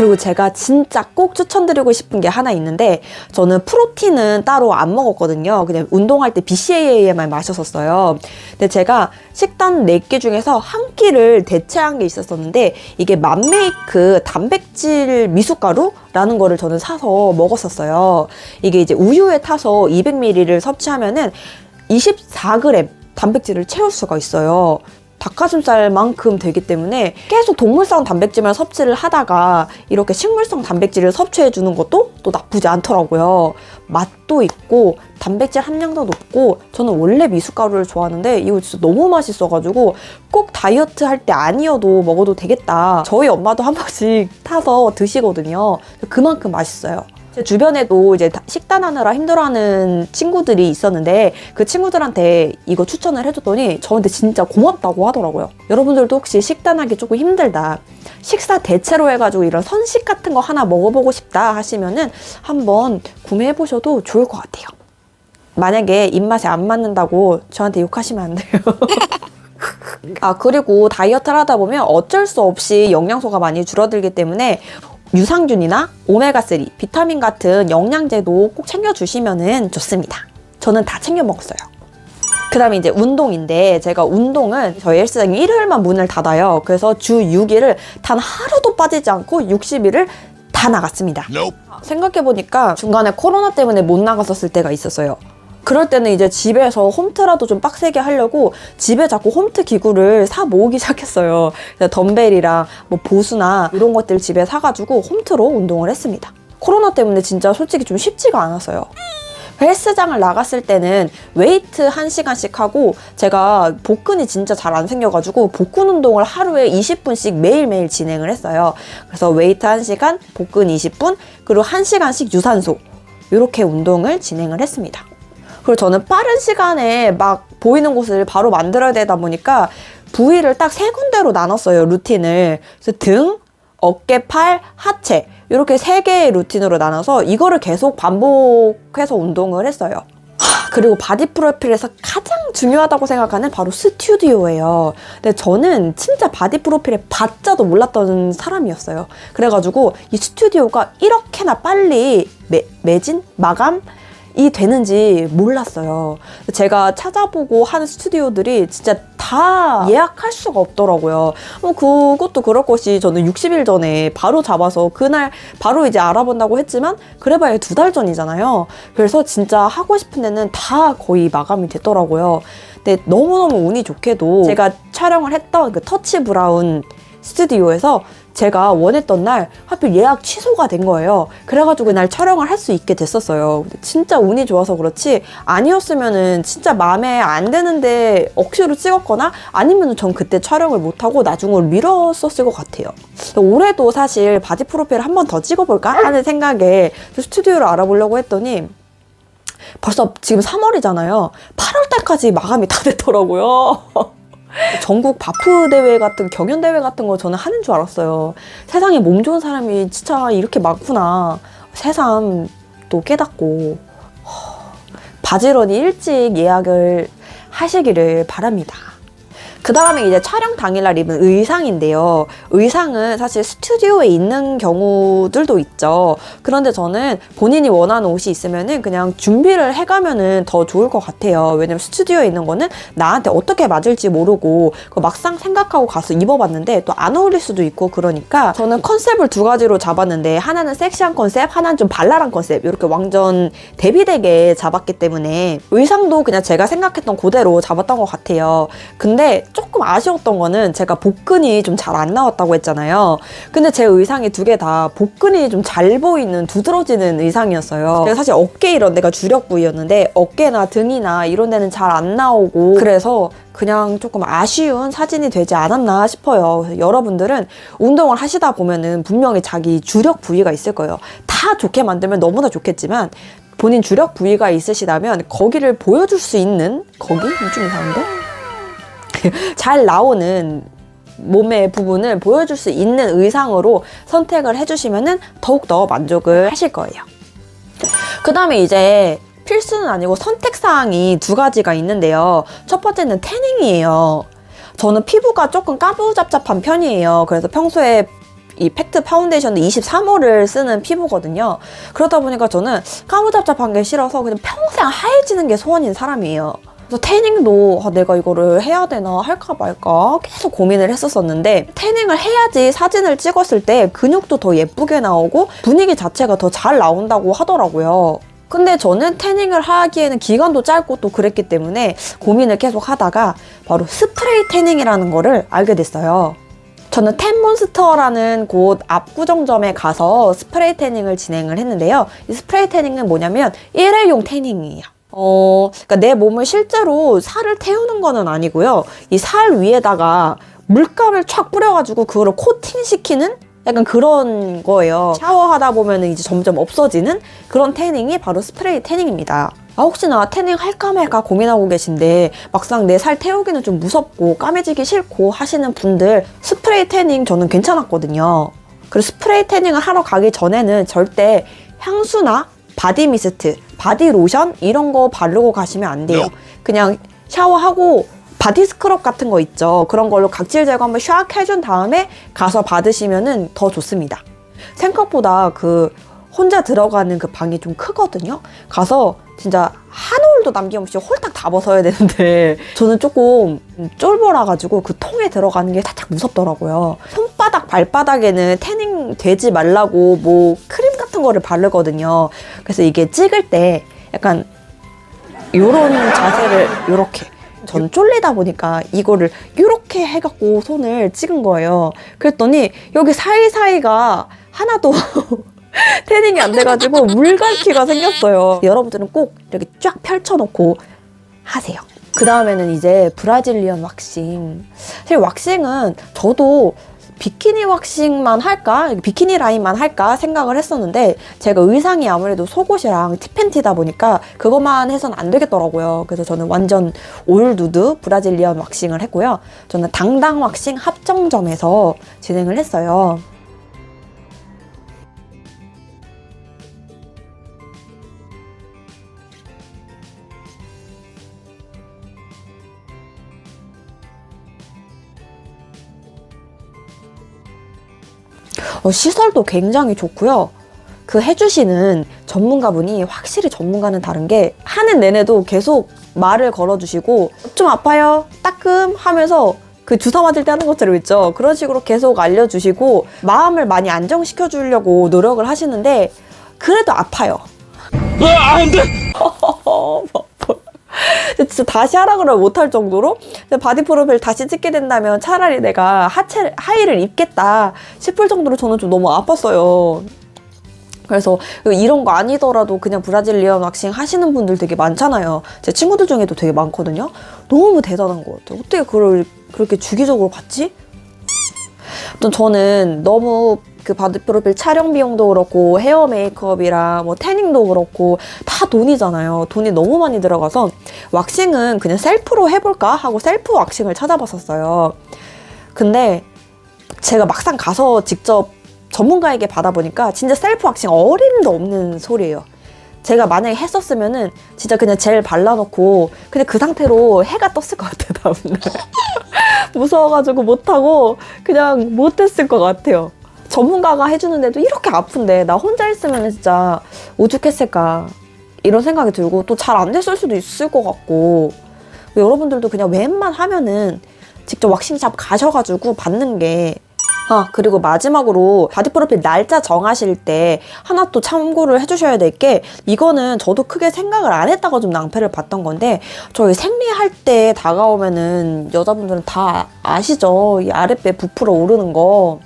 그리고 제가 진짜 꼭 추천드리고 싶은 게 하나 있는데 저는 프로틴은 따로 안 먹었거든요. 그냥 운동할 때 BCAA만 마셨었어요. 근데 제가 식단 4끼 중에서 한 끼를 대체한 게 있었었는데 이게 맘메이크 단백질 미숫가루라는 거를 저는 사서 먹었었어요. 이게 이제 우유에 타서 200ml를 섭취하면은 24g 단백질을 채울 수가 있어요. 닭가슴살만큼 되기 때문에 계속 동물성 단백질만 섭취를 하다가 이렇게 식물성 단백질을 섭취해 주는 것도 또 나쁘지 않더라고요. 맛도 있고 단백질 함량도 높고 저는 원래 미숫가루를 좋아하는데 이거 진짜 너무 맛있어가지고 꼭 다이어트 할 때 아니어도 먹어도 되겠다. 저희 엄마도 한 번씩 타서 드시거든요. 그만큼 맛있어요. 제 주변에도 이제 다- 식단하느라 힘들어하는 친구들이 있었는데 그 친구들한테 이거 추천을 해줬더니 저한테 진짜 고맙다고 하더라고요. 여러분들도 혹시 식단하기 조금 힘들다. 식사 대체로 해가지고 이런 선식 같은 거 하나 먹어보고 싶다 하시면은 한번 구매해 보셔도 좋을 것 같아요. 만약에 입맛에 안 맞는다고 저한테 욕하시면 안 돼요. 아, 그리고 다이어트를 하다 보면 어쩔 수 없이 영양소가 많이 줄어들기 때문에 유산균이나 오메가3, 비타민 같은 영양제도 꼭 챙겨주시면 좋습니다. 저는 다 챙겨 먹었어요. 그 다음에 이제 운동인데 제가 운동은 저희 헬스장이 일요일만 문을 닫아요. 그래서 주 6일을 단 하루도 빠지지 않고 60일을 다 나갔습니다. 생각해보니까 중간에 코로나 때문에 못 나갔었을 때가 있었어요. 그럴 때는 이제 집에서 홈트라도 좀 빡세게 하려고 집에 자꾸 홈트 기구를 사 모으기 시작했어요. 덤벨이랑 뭐 보수나 이런 것들 집에 사가지고 홈트로 운동을 했습니다. 코로나 때문에 진짜 솔직히 좀 쉽지가 않았어요. 헬스장을 나갔을 때는 웨이트 한시간씩 하고 제가 복근이 진짜 잘 안 생겨가지고 복근 운동을 하루에 20분씩 매일매일 진행을 했어요. 그래서 웨이트 한시간 복근 20분, 그리고 한시간씩 유산소. 이렇게 운동을 진행을 했습니다. 그리고 저는 빠른 시간에 막 보이는 곳을 바로 만들어야 되다 보니까 부위를 딱 세 군데로 나눴어요, 루틴을. 그래서 등, 어깨, 팔, 하체. 이렇게 세 개의 루틴으로 나눠서 이거를 계속 반복해서 운동을 했어요. 하, 그리고 바디 프로필에서 가장 중요하다고 생각하는 바로 스튜디오예요. 근데 저는 진짜 바디 프로필에 바자도 몰랐던 사람이었어요. 그래가지고 이 스튜디오가 이렇게나 빨리 매, 매진? 마감? 이 되는지 몰랐어요. 제가 찾아보고 하는 스튜디오들이 진짜 다 예약할 수가 없더라고요. 뭐 그것도 그럴 것이 저는 60일 전에 바로 잡아서 그날 바로 이제 알아본다고 했지만 그래봐야 두 달 전이잖아요. 그래서 진짜 하고 싶은 데는 다 거의 마감이 됐더라고요. 근데 너무너무 운이 좋게도 제가 촬영을 했던 그 터치 브라운 스튜디오에서 제가 원했던 날 하필 예약 취소가 된 거예요. 그래가지고 그날 촬영을 할 수 있게 됐었어요. 진짜 운이 좋아서 그렇지 아니었으면은 진짜 마음에 안 드는데 억지로 찍었거나 아니면은 전 그때 촬영을 못하고 나중으로 미뤘었을 것 같아요. 올해도 사실 바디 프로필 한 번 더 찍어볼까 하는 생각에 스튜디오를 알아보려고 했더니 벌써 지금 3월이잖아요. 8월 달까지 마감이 다 됐더라고요. 전국 바프 대회 같은 경연 대회 같은 거 저는 하는 줄 알았어요. 세상에 몸 좋은 사람이 진짜 이렇게 많구나. 또 깨닫고 허, 바지런히 일찍 예약을 하시기를 바랍니다. 그 다음에 이제 촬영 당일날 입은 의상인데요. 의상은 사실 스튜디오에 있는 경우들도 있죠. 그런데 저는 본인이 원하는 옷이 있으면은 그냥 준비를 해가면은 더 좋을 것 같아요. 왜냐면 스튜디오에 있는 거는 나한테 어떻게 맞을지 모르고 그 막상 생각하고 가서 입어봤는데 또 안 어울릴 수도 있고 그러니까 저는 컨셉을 두 가지로 잡았는데 하나는 섹시한 컨셉, 하나는 좀 발랄한 컨셉 이렇게 완전 대비되게 잡았기 때문에 의상도 그냥 제가 생각했던 그대로 잡았던 것 같아요. 근데 조금 아쉬웠던 거는 제가 복근이 좀 잘 안 나왔다고 했잖아요. 근데 제 의상이 두 개 다 복근이 좀 잘 보이는 두드러지는 의상이었어요. 제가 사실 어깨 이런 데가 주력 부위였는데 어깨나 등이나 이런 데는 잘 안 나오고 그래서 그냥 조금 아쉬운 사진이 되지 않았나 싶어요. 그래서 여러분들은 운동을 하시다 보면은 분명히 자기 주력 부위가 있을 거예요. 다 좋게 만들면 너무나 좋겠지만 본인 주력 부위가 있으시다면 거기를 보여줄 수 있는 거기 좀 이상한데 잘 나오는 몸의 부분을 보여줄 수 있는 의상으로 선택을 해주시면 더욱더 만족을 하실 거예요. 그 다음에 이제 필수는 아니고 선택사항이 두 가지가 있는데요. 첫 번째는 태닝이에요. 저는 피부가 조금 까부잡잡한 편이에요. 그래서 평소에 이 팩트 파운데이션도 23호를 쓰는 피부거든요. 그러다 보니까 저는 까무잡잡한 게 싫어서 그냥 평생 하얘지는 게 소원인 사람이에요. 그래서 태닝도 아, 내가 이거를 해야 되나 할까 말까 계속 고민을 했었었는데 태닝을 해야지 사진을 찍었을 때 근육도 더 예쁘게 나오고 분위기 자체가 더 잘 나온다고 하더라고요. 근데 저는 태닝을 하기에는 기간도 짧고 또 그랬기 때문에 고민을 계속 하다가 바로 스프레이 태닝이라는 거를 알게 됐어요. 저는 템몬스터라는 곳 압구정점에 가서 스프레이 태닝을 진행을 했는데요. 이 스프레이 태닝은 뭐냐면 일회용 태닝이에요. 어, 그러니까 내 몸을 실제로 살을 태우는 거는 아니고요. 이 살 위에다가 물감을 촥 뿌려가지고 그거를 코팅시키는 약간 그런 거예요. 샤워하다 보면 이제 점점 없어지는 그런 태닝이 바로 스프레이 태닝입니다. 아, 혹시나 태닝 할까 말까 고민하고 계신데 막상 내 살 태우기는 좀 무섭고 까매지기 싫고 하시는 분들 스프레이 태닝 저는 괜찮았거든요. 그리고 스프레이 태닝을 하러 가기 전에는 절대 향수나 바디 미스트, 바디 로션 이런 거 바르고 가시면 안 돼요. 그냥 샤워하고 바디 스크럽 같은 거 있죠. 그런 걸로 각질 제거 한번 샥 해준 다음에 가서 받으시면은 더 좋습니다. 생각보다 그 혼자 들어가는 그 방이 좀 크거든요. 가서 진짜 한 올도 남김없이 홀딱 다 벗어야 되는데 저는 조금 쫄보라가지고 그 통에 들어가는 게 살짝 무섭더라고요. 손바닥, 발바닥에는 태닝 되지 말라고 뭐 같은 거를 바르거든요. 그래서 이게 찍을 때 약간 요런 자세를 요렇게 저는 쫄리다 보니까 이거를 이렇게 해갖고 손을 찍은 거예요. 그랬더니 여기 사이사이가 하나도 태닝이 안 돼가지고 물갈퀴가 생겼어요. 여러분들은 꼭 이렇게 쫙 펼쳐놓고 하세요. 그 다음에는 이제 브라질리언 왁싱. 사실 왁싱은 저도 비키니 왁싱만 할까? 비키니 라인만 할까? 생각을 했었는데 제가 의상이 아무래도 속옷이랑 티팬티다 보니까 그것만 해선 안 되겠더라고요. 그래서 저는 완전 올 누드 브라질리언 왁싱을 했고요. 저는 당당 왁싱 합정점에서 진행을 했어요. 시설도 굉장히 좋고요. 그 해주시는 전문가분이 확실히 전문가는 다른 게 하는 내내도 계속 말을 걸어주시고 좀 아파요? 따끔? 하면서 그 주사 맞을 때 하는 것처럼 있죠. 그런 식으로 계속 알려주시고 마음을 많이 안정시켜 주려고 노력을 하시는데 그래도 아파요. 아, 안 돼! 진짜 다시 하라 그러면 못할 정도로 바디 프로필 다시 찍게 된다면 차라리 내가 하체 하의를 입겠다 싶을 정도로 저는 좀 너무 아팠어요. 그래서 이런 거 아니더라도 그냥 브라질리언 왁싱 하시는 분들 되게 많잖아요. 제 친구들 중에도 되게 많거든요. 너무 대단한 것 같아요. 어떻게 그걸 그렇게 주기적으로 받지? 아무튼 저는 너무 그 바디 프로필 촬영 비용도 그렇고 헤어 메이크업이랑 뭐 태닝도 그렇고 다 돈이잖아요. 돈이 너무 많이 들어가서 왁싱은 그냥 셀프로 해볼까 하고 셀프 왁싱을 찾아봤었어요. 근데 제가 막상 가서 직접 전문가에게 받아보니까 진짜 셀프 왁싱 어림도 없는 소리예요. 제가 만약에 했었으면은 진짜 그냥 젤 발라놓고 그냥 그 상태로 해가 떴을 것 같아요 다음날 무서워가지고 못하고 그냥 못했을 것 같아요 전문가가 해주는데도 이렇게 아픈데 나 혼자 했으면 진짜 오죽했을까 이런 생각이 들고 또 잘 안 됐을 수도 있을 것 같고 여러분들도 그냥 웬만 하면은 직접 왁싱샵 가셔가지고 받는 게 아, 그리고 마지막으로 바디 프로필 날짜 정하실 때 하나 또 참고를 해주셔야 될 게 이거는 저도 크게 생각을 안 했다가 좀 낭패를 봤던 건데 저희 생리할 때 다가오면은 여자분들은 다 아시죠? 이 아랫배 부풀어 오르는 거.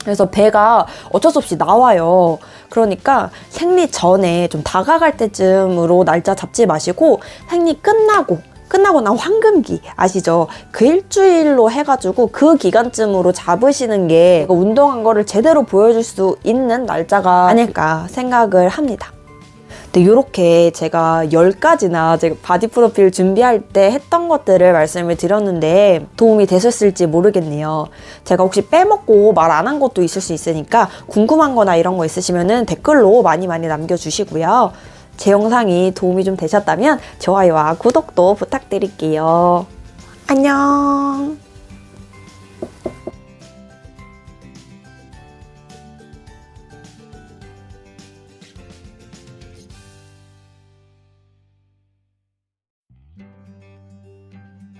그래서 배가 어쩔 수 없이 나와요. 그러니까 생리 전에 좀 다가갈 때쯤으로 날짜 잡지 마시고 생리 끝나고 끝나고 난 황금기 아시죠? 그 일주일로 해가지고 그 기간쯤으로 잡으시는 게 운동한 거를 제대로 보여줄 수 있는 날짜가 아닐까 생각을 합니다. 근데 이렇게 제가 10가지나 제가 바디 프로필 준비할 때 했던 것들을 말씀을 드렸는데 도움이 되셨을지 모르겠네요. 제가 혹시 빼먹고 말 안 한 것도 있을 수 있으니까 궁금한 거나 이런 거 있으시면 댓글로 많이 많이 남겨주시고요. 제 영상이 도움이 좀 되셨다면 좋아요와 구독도 부탁드릴게요. 안녕.